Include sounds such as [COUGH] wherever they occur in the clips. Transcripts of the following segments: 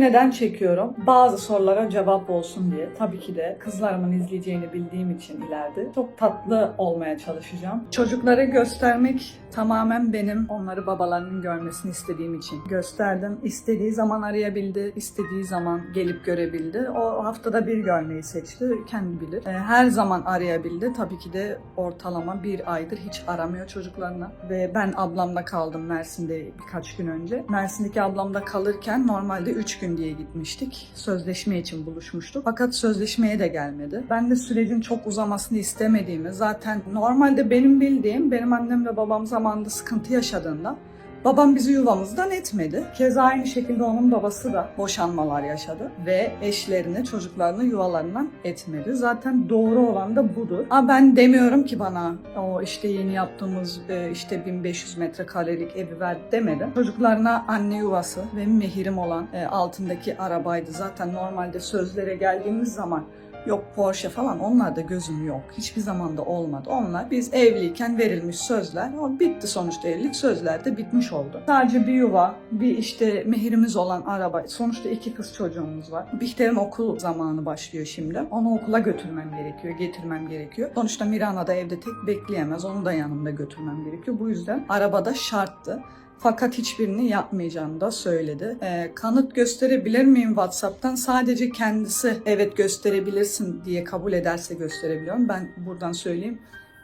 neden çekiyorum? Bazı sorulara cevap olsun diye. Tabii ki de kızlarımın izleyeceğini bildiğim için ileride çok tatlı olmaya çalışacağım. Çocukları göstermek tamamen benim onları babalarının görmesini istediğim için gösterdim. İstediği zaman arayabildi, istediği zaman gelip görebildi. O haftada bir görmeyi seçti, kendi bilir. Ee, Her zaman arayabildi. Tabii ki de ortalama bir aydır hiç aramıyor çocuklarına. Ve ben ablamla kaldım Mersin'de birkaç gün önce. Mersin'deki ablamda kalırken normalde 3 gün diye gitmiştik. Sözleşme için buluşmuştuk. Fakat sözleşmeye de gelmedi. Ben de sürecin çok uzamasını istemediğimi zaten normalde benim bildiğim benim annem ve babam zamanında sıkıntı yaşadığında Babam bizi yuvamızdan etmedi. Keza aynı şekilde onun babası da boşanmalar yaşadı ve eşlerini, çocuklarını yuvalarından etmedi. Zaten doğru olan da budur. Ama ben demiyorum ki bana o işte yeni yaptığımız e, işte 1500 metrekarelik evi ver demedim. Çocuklarına anne yuvası ve mehirim olan e, altındaki arabaydı. Zaten normalde sözlere geldiğimiz zaman Yok Porsche falan onlar da gözüm yok. Hiçbir zaman da olmadı. Onlar biz evliyken verilmiş sözler. O bitti sonuçta evlilik sözler de bitmiş oldu. Sadece bir yuva, bir işte mehirimiz olan araba. Sonuçta iki kız çocuğumuz var. Bihter'in okul zamanı başlıyor şimdi. Onu okula götürmem gerekiyor, getirmem gerekiyor. Sonuçta Mirana da evde tek bekleyemez. Onu da yanımda götürmem gerekiyor. Bu yüzden arabada şarttı. Fakat hiçbirini yapmayacağını da söyledi. Ee, kanıt gösterebilir miyim WhatsApp'tan? Sadece kendisi evet gösterebilirsin diye kabul ederse gösterebiliyorum. Ben buradan söyleyeyim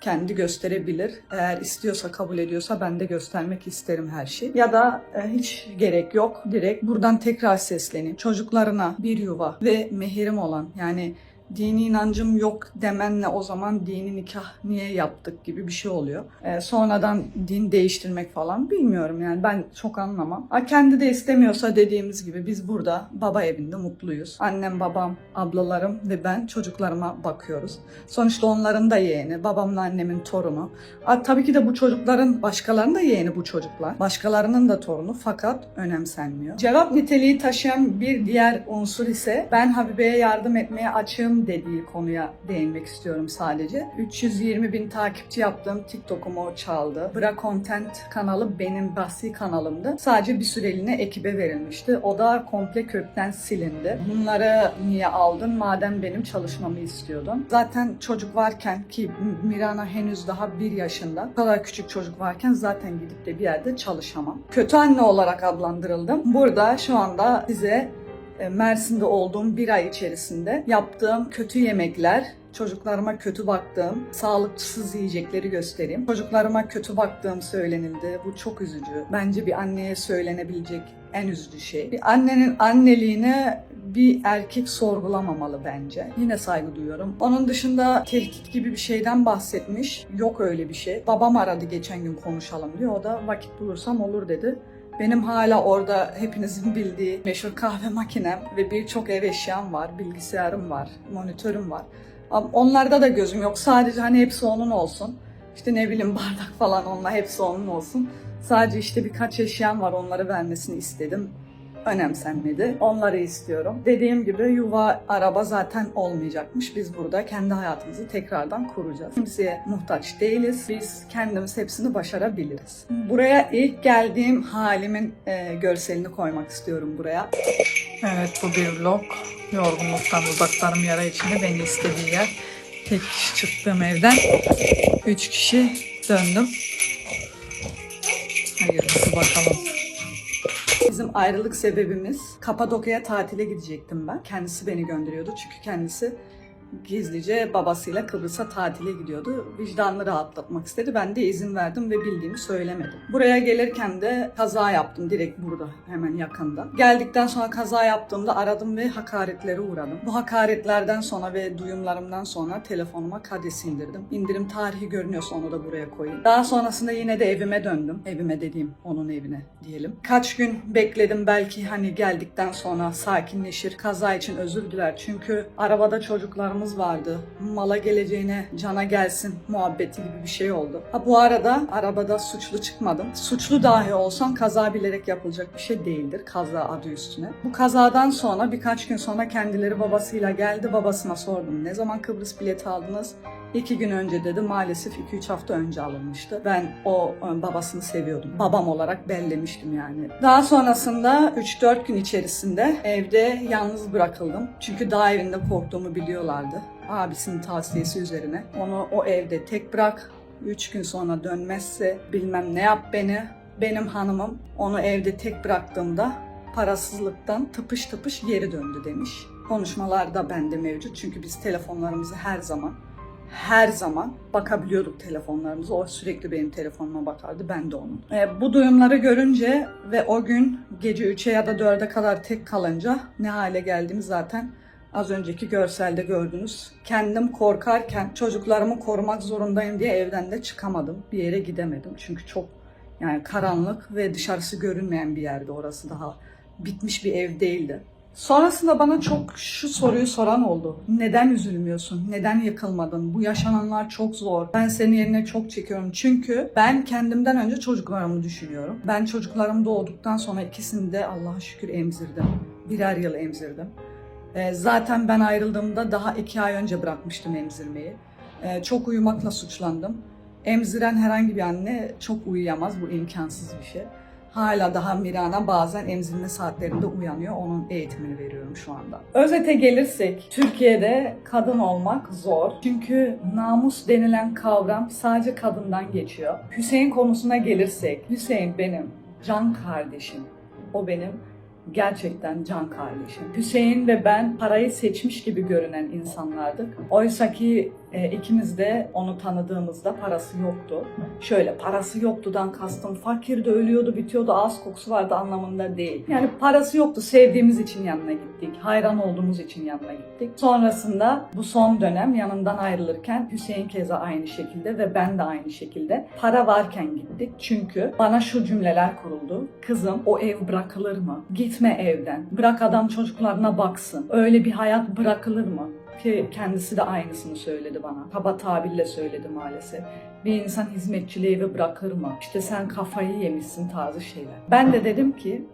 kendi gösterebilir. Eğer istiyorsa, kabul ediyorsa ben de göstermek isterim her şeyi. Ya da e, hiç gerek yok. Direkt buradan tekrar sesleneyim. Çocuklarına bir yuva ve mehirim olan yani dini inancım yok demenle o zaman dini nikah niye yaptık gibi bir şey oluyor. Ee, sonradan din değiştirmek falan bilmiyorum yani ben çok anlamam. Ha, kendi de istemiyorsa dediğimiz gibi biz burada baba evinde mutluyuz. Annem, babam, ablalarım ve ben çocuklarıma bakıyoruz. Sonuçta onların da yeğeni, babamla annemin torunu. Ha, tabii ki de bu çocukların başkalarının da yeğeni bu çocuklar. Başkalarının da torunu fakat önemsenmiyor. Cevap niteliği taşıyan bir diğer unsur ise ben Habibe'ye yardım etmeye açığım dediği konuya değinmek istiyorum sadece. 320 bin takipçi yaptığım TikTok'umu çaldı. Bra Content kanalı benim bahsi kanalımdı. Sadece bir süreliğine ekibe verilmişti. O da komple kökten silindi. Bunları niye aldın? Madem benim çalışmamı istiyordun. Zaten çocuk varken ki Mirana henüz daha bir yaşında. Bu kadar küçük çocuk varken zaten gidip de bir yerde çalışamam. Kötü anne olarak adlandırıldım. Burada şu anda size Mersin'de olduğum bir ay içerisinde yaptığım kötü yemekler, çocuklarıma kötü baktığım, sağlıksız yiyecekleri göstereyim. Çocuklarıma kötü baktığım söylenildi. Bu çok üzücü. Bence bir anneye söylenebilecek en üzücü şey. Bir annenin anneliğine bir erkek sorgulamamalı bence. Yine saygı duyuyorum. Onun dışında tehdit gibi bir şeyden bahsetmiş. Yok öyle bir şey. Babam aradı geçen gün konuşalım diyor. O da vakit bulursam olur dedi. Benim hala orada hepinizin bildiği meşhur kahve makinem ve birçok ev eşyam var, bilgisayarım var, monitörüm var. Onlarda da gözüm yok. Sadece hani hepsi onun olsun. İşte ne bileyim bardak falan onlar hepsi onun olsun. Sadece işte birkaç eşyam var onları vermesini istedim. Önemsenmedi. Onları istiyorum. Dediğim gibi yuva, araba zaten olmayacakmış. Biz burada kendi hayatımızı tekrardan kuracağız. Kimseye muhtaç değiliz. Biz kendimiz hepsini başarabiliriz. Buraya ilk geldiğim halimin e, görselini koymak istiyorum buraya. Evet bu bir vlog. Yorgunluktan uzaklarım yara içinde beni istediği yer. Tek kişi çıktığım evden. Üç kişi döndüm. Hayırlısı bakalım. Bizim ayrılık sebebimiz Kapadokya'ya tatile gidecektim ben. Kendisi beni gönderiyordu çünkü kendisi gizlice babasıyla Kıbrıs'a tatile gidiyordu. Vicdanını rahatlatmak istedi. Ben de izin verdim ve bildiğimi söylemedim. Buraya gelirken de kaza yaptım direkt burada hemen yakında. Geldikten sonra kaza yaptığımda aradım ve hakaretlere uğradım. Bu hakaretlerden sonra ve duyumlarımdan sonra telefonuma kades indirdim. İndirim tarihi görünüyorsa onu da buraya koyayım. Daha sonrasında yine de evime döndüm. Evime dediğim onun evine diyelim. Kaç gün bekledim belki hani geldikten sonra sakinleşir. Kaza için özür diler. Çünkü arabada çocuklarım çocuklarımız vardı. Mala geleceğine cana gelsin muhabbeti gibi bir şey oldu. Ha bu arada arabada suçlu çıkmadım. Suçlu dahi olsam kaza bilerek yapılacak bir şey değildir kaza adı üstüne. Bu kazadan sonra birkaç gün sonra kendileri babasıyla geldi. Babasına sordum ne zaman Kıbrıs bileti aldınız? İki gün önce dedi maalesef 2-3 hafta önce alınmıştı. Ben o e, babasını seviyordum. Babam olarak bellemiştim yani. Daha sonrasında 3-4 gün içerisinde evde yalnız bırakıldım. Çünkü daha evinde korktuğumu biliyorlardı. Abisinin tavsiyesi üzerine. Onu o evde tek bırak. 3 gün sonra dönmezse bilmem ne yap beni. Benim hanımım onu evde tek bıraktığımda parasızlıktan tıpış tıpış geri döndü demiş. Konuşmalar da bende mevcut çünkü biz telefonlarımızı her zaman her zaman bakabiliyorduk telefonlarımıza. O sürekli benim telefonuma bakardı, ben de onun. E, bu duyumları görünce ve o gün gece 3'e ya da 4'e kadar tek kalınca ne hale geldiğimi zaten az önceki görselde gördünüz. Kendim korkarken çocuklarımı korumak zorundayım diye evden de çıkamadım. Bir yere gidemedim. Çünkü çok yani karanlık ve dışarısı görünmeyen bir yerde orası daha bitmiş bir ev değildi. Sonrasında bana çok şu soruyu soran oldu. Neden üzülmüyorsun? Neden yıkılmadın? Bu yaşananlar çok zor. Ben senin yerine çok çekiyorum. Çünkü ben kendimden önce çocuklarımı düşünüyorum. Ben çocuklarım doğduktan sonra ikisini de Allah'a şükür emzirdim. Birer yıl emzirdim. Ee, zaten ben ayrıldığımda daha iki ay önce bırakmıştım emzirmeyi. Ee, çok uyumakla suçlandım. Emziren herhangi bir anne çok uyuyamaz. Bu imkansız bir şey. Hala daha Mirana bazen emzirme saatlerinde uyanıyor. Onun eğitimini veriyorum şu anda. Özete gelirsek Türkiye'de kadın olmak zor. Çünkü namus denilen kavram sadece kadından geçiyor. Hüseyin konusuna gelirsek Hüseyin benim can kardeşim. O benim gerçekten can kardeşim. Hüseyin ve ben parayı seçmiş gibi görünen insanlardık. Oysa ki e, ikimiz de onu tanıdığımızda parası yoktu. Şöyle parası yoktudan kastım fakirdi, ölüyordu, bitiyordu, ağız kokusu vardı anlamında değil. Yani parası yoktu, sevdiğimiz için yanına gittik, hayran olduğumuz için yanına gittik. Sonrasında bu son dönem yanından ayrılırken Hüseyin keza aynı şekilde ve ben de aynı şekilde para varken gittik. Çünkü bana şu cümleler kuruldu. Kızım o ev bırakılır mı? Gitme evden. Bırak adam çocuklarına baksın. Öyle bir hayat bırakılır mı? Ki kendisi de aynısını söyledi bana. Kaba tabirle söyledi maalesef. Bir insan hizmetçiliği evi bırakır mı? İşte sen kafayı yemişsin tarzı şeyler. Ben de dedim ki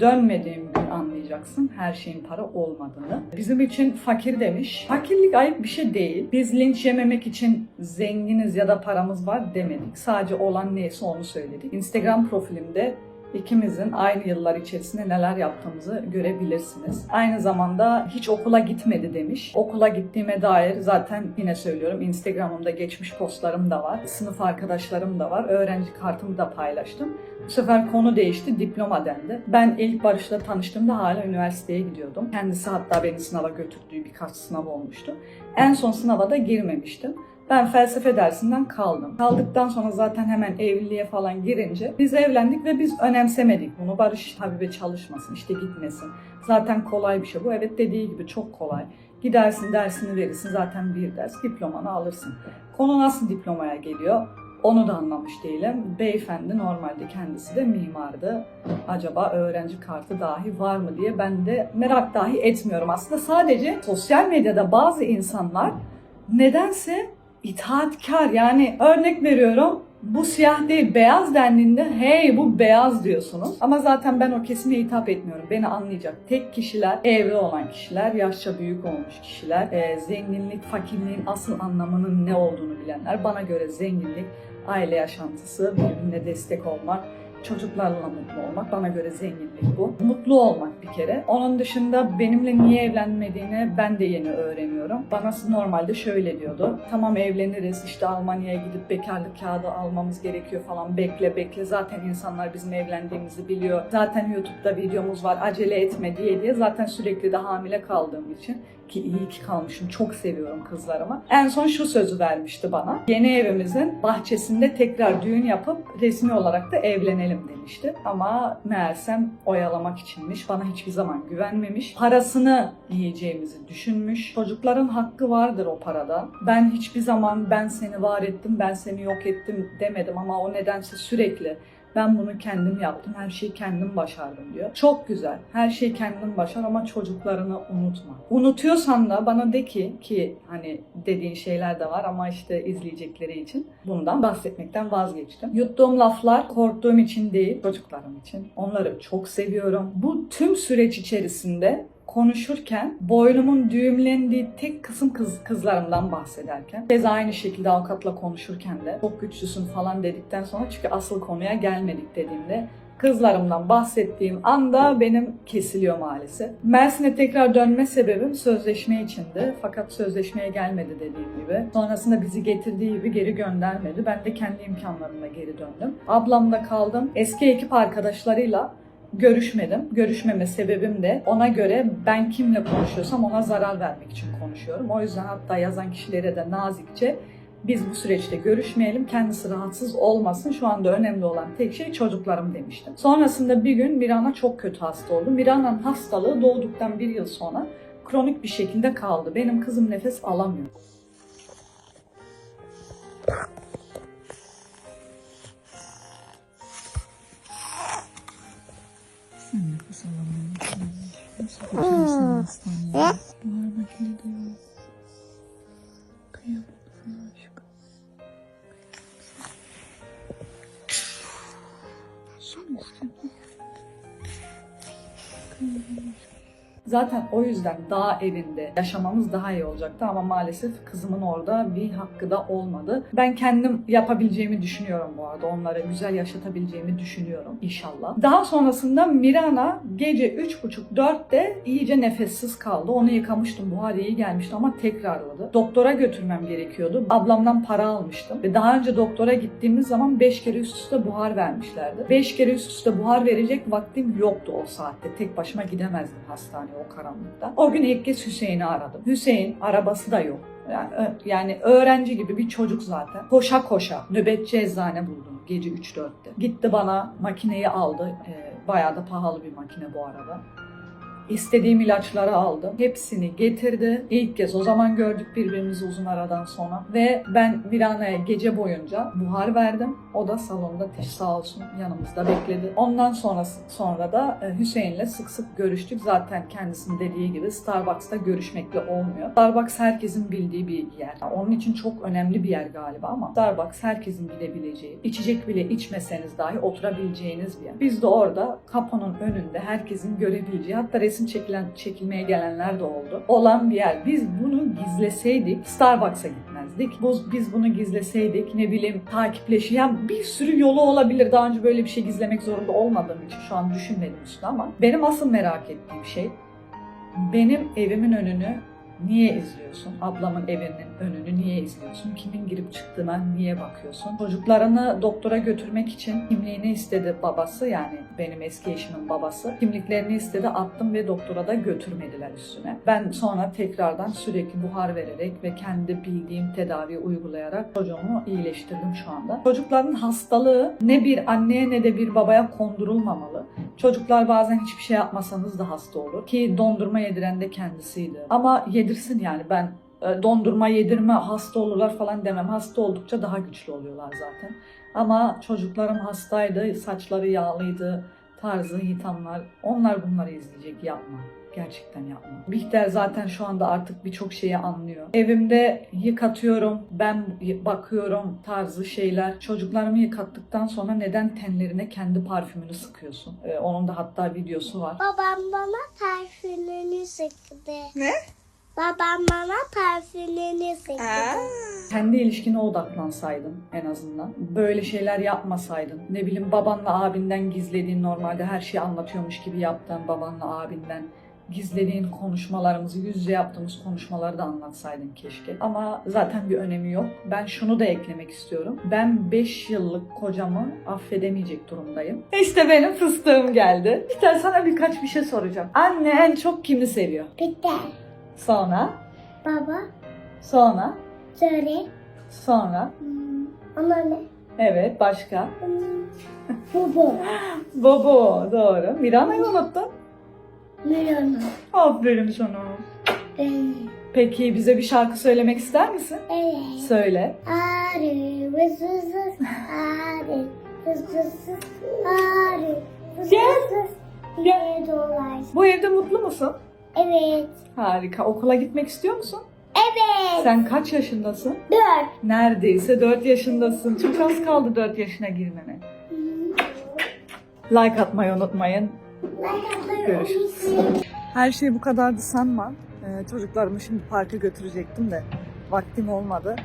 dönmediğim gün anlayacaksın her şeyin para olmadığını. Bizim için fakir demiş. Fakirlik ayıp bir şey değil. Biz linç yememek için zenginiz ya da paramız var demedik. Sadece olan neyse onu söyledik. Instagram profilimde ikimizin aynı yıllar içerisinde neler yaptığımızı görebilirsiniz. Aynı zamanda hiç okula gitmedi demiş. Okula gittiğime dair zaten yine söylüyorum Instagram'ımda geçmiş postlarım da var. Sınıf arkadaşlarım da var. Öğrenci kartımı da paylaştım. Bu sefer konu değişti, diploma dendi. Ben ilk Barış'la tanıştığımda hala üniversiteye gidiyordum. Kendisi hatta beni sınava götürdüğü birkaç sınav olmuştu. En son sınava da girmemiştim. Ben felsefe dersinden kaldım. Kaldıktan sonra zaten hemen evliliğe falan girince biz evlendik ve biz önemsemedik bunu. Barış Habibe çalışmasın, işte gitmesin. Zaten kolay bir şey bu. Evet dediği gibi çok kolay. Gidersin dersini verirsin zaten bir ders diplomanı alırsın. Konu nasıl diplomaya geliyor? Onu da anlamış değilim. Beyefendi normalde kendisi de mimardı. Acaba öğrenci kartı dahi var mı diye ben de merak dahi etmiyorum. Aslında sadece sosyal medyada bazı insanlar nedense itaatkar yani örnek veriyorum bu siyah değil beyaz dendiğinde hey bu beyaz diyorsunuz. Ama zaten ben o kesime hitap etmiyorum. Beni anlayacak tek kişiler evli olan kişiler, yaşça büyük olmuş kişiler, e, zenginlik, fakirliğin asıl anlamının ne olduğunu bilenler. Bana göre zenginlik, aile yaşantısı, birbirine destek olmak, çocuklarla mutlu olmak bana göre zenginlik bu. Mutlu olmak bir kere. Onun dışında benimle niye evlenmediğini ben de yeni öğreniyorum. Bana normalde şöyle diyordu. Tamam evleniriz işte Almanya'ya gidip bekarlık kağıdı almamız gerekiyor falan. Bekle bekle zaten insanlar bizim evlendiğimizi biliyor. Zaten YouTube'da videomuz var acele etme diye diye zaten sürekli de hamile kaldığım için ki iyi ki kalmışım. Çok seviyorum kızlarımı. En son şu sözü vermişti bana. Yeni evimizin bahçesinde tekrar düğün yapıp resmi olarak da evlenelim demişti. Ama meğersem oyalamak içinmiş. Bana hiçbir zaman güvenmemiş. Parasını yiyeceğimizi düşünmüş. Çocukların hakkı vardır o parada. Ben hiçbir zaman ben seni var ettim, ben seni yok ettim demedim ama o nedense sürekli Ben bunu kendim yaptım. Her şeyi kendim başardım diyor. Çok güzel. Her şeyi kendin başar ama çocuklarını unutma. Unutuyorsan da bana de ki ki hani dediğin şeyler de var ama işte izleyecekleri için bundan bahsetmekten vazgeçtim. Yuttuğum laflar korktuğum için değil, çocuklarım için. Onları çok seviyorum. Bu tüm süreç içerisinde konuşurken boynumun düğümlendiği tek kısım kız kızlarımdan bahsederken keza aynı şekilde avukatla konuşurken de çok güçlüsün falan dedikten sonra çünkü asıl konuya gelmedik dediğimde kızlarımdan bahsettiğim anda benim kesiliyor maalesef. Mersin'e tekrar dönme sebebim sözleşme içindi. Fakat sözleşmeye gelmedi dediğim gibi. Sonrasında bizi getirdiği gibi geri göndermedi. Ben de kendi imkanlarımla geri döndüm. Ablamda kaldım. Eski ekip arkadaşlarıyla görüşmedim. Görüşmeme sebebim de ona göre ben kimle konuşuyorsam ona zarar vermek için konuşuyorum. O yüzden hatta yazan kişilere de nazikçe biz bu süreçte görüşmeyelim, kendisi rahatsız olmasın. Şu anda önemli olan tek şey çocuklarım demiştim. Sonrasında bir gün Mirana çok kötü hasta oldu. Mirana'nın hastalığı doğduktan bir yıl sonra kronik bir şekilde kaldı. Benim kızım nefes alamıyor. Nasıl götürürsün hastaneye? Buhar makinede yok. Kıyamam Zaten o yüzden dağ evinde yaşamamız daha iyi olacaktı ama maalesef kızımın orada bir hakkı da olmadı. Ben kendim yapabileceğimi düşünüyorum bu arada. Onları güzel yaşatabileceğimi düşünüyorum inşallah. Daha sonrasında Mirana gece 3.30-4'te iyice nefessiz kaldı. Onu yıkamıştım. Buhar iyi gelmişti ama tekrarladı. Doktora götürmem gerekiyordu. Ablamdan para almıştım. Ve daha önce doktora gittiğimiz zaman 5 kere üst üste buhar vermişlerdi. 5 kere üst üste buhar verecek vaktim yoktu o saatte. Tek başıma gidemezdim hastaneye o karanlıkta. O gün ilk kez Hüseyin'i aradım. Hüseyin arabası da yok. Yani, yani öğrenci gibi bir çocuk zaten. Koşa koşa nöbetçi eczane buldum gece 3-4'te. Gitti bana makineyi aldı. Ee, bayağı da pahalı bir makine bu arada. İstediğim ilaçları aldım. Hepsini getirdi. İlk kez o zaman gördük birbirimizi uzun aradan sonra. Ve ben Mirana'ya gece boyunca buhar verdim. O da salonda teş sağ olsun yanımızda bekledi. Ondan sonrası sonra da e, Hüseyin'le sık sık görüştük. Zaten kendisinin dediği gibi Starbucks'ta görüşmekle olmuyor. Starbucks herkesin bildiği bir yer. Onun için çok önemli bir yer galiba ama Starbucks herkesin gidebileceği, içecek bile içmeseniz dahi oturabileceğiniz bir yer. Biz de orada kapının önünde herkesin görebileceği hatta resim çekilen çekilmeye gelenler de oldu. Olan bir yer. Biz bunu gizleseydik Starbucks'a gitmezdik. Biz bunu gizleseydik ne bileyim takipleşi. Yani bir sürü yolu olabilir. Daha önce böyle bir şey gizlemek zorunda olmadığım için şu an düşünmedim üstüne ama benim asıl merak ettiğim şey benim evimin önünü niye izliyorsun? Ablamın evinin önünü niye izliyorsun? Kimin girip çıktığına niye bakıyorsun? Çocuklarını doktora götürmek için kimliğini istedi babası yani benim eski eşimin babası. Kimliklerini istedi attım ve doktora da götürmediler üstüne. Ben sonra tekrardan sürekli buhar vererek ve kendi bildiğim tedaviyi uygulayarak çocuğumu iyileştirdim şu anda. Çocukların hastalığı ne bir anneye ne de bir babaya kondurulmamalı. Çocuklar bazen hiçbir şey yapmasanız da hasta olur. Ki dondurma yediren de kendisiydi. Ama yedirsin yani ben e, dondurma yedirme hasta olurlar falan demem. Hasta oldukça daha güçlü oluyorlar zaten. Ama çocuklarım hastaydı, saçları yağlıydı, tarzı hitamlar. Onlar bunları izleyecek yapma. Gerçekten yapma. Bihter zaten şu anda artık birçok şeyi anlıyor. Evimde yıkatıyorum, ben bakıyorum tarzı şeyler. Çocuklarımı yıkattıktan sonra neden tenlerine kendi parfümünü sıkıyorsun? Ee, onun da hatta videosu var. Babam bana parfümünü sıktı. Ne? Babam bana parfümünü sıktı. kendi ilişkine odaklansaydın en azından. Böyle şeyler yapmasaydın. Ne bileyim babanla abinden gizlediğin normalde her şeyi anlatıyormuş gibi yaptığın babanla abinden gizlediğin konuşmalarımızı, yüz yüze yaptığımız konuşmaları da anlatsaydın keşke. Ama zaten bir önemi yok. Ben şunu da eklemek istiyorum. Ben 5 yıllık kocamı affedemeyecek durumdayım. İşte benim fıstığım geldi. İşte sana birkaç bir şey soracağım. Anne en çok kimi seviyor? Bitti. Sonra, Baba sonra, söyle. sonra. Hmm, Ama ne? Evet, başka. Hmm, bu. [LAUGHS] Bobo doğru. Mirana'yı unuttun. Milyon. Aferin sana. Ben. Peki bize bir şarkı söylemek ister misin? Evet. Söyle. Arı vızızız. Arı Fıstıksız fare. Gel. Fıstıksız ne dolar. Bu evde mutlu musun? Evet. Harika. Okula gitmek istiyor musun? Evet. Sen kaç yaşındasın? Dört. Neredeyse 4 yaşındasın. Çok az kaldı 4 yaşına girmene. Like atmayı unutmayın. Görüşürüz. Her şey bu kadardı sanma. Ee, çocuklarımı şimdi parka götürecektim de vaktim olmadı.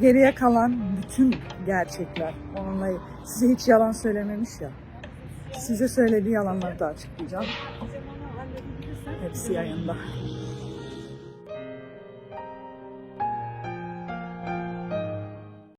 Geriye kalan bütün gerçekler. Onunla size hiç yalan söylememiş ya. Size söylediği yalanları da açıklayacağım. Hepsi yayında.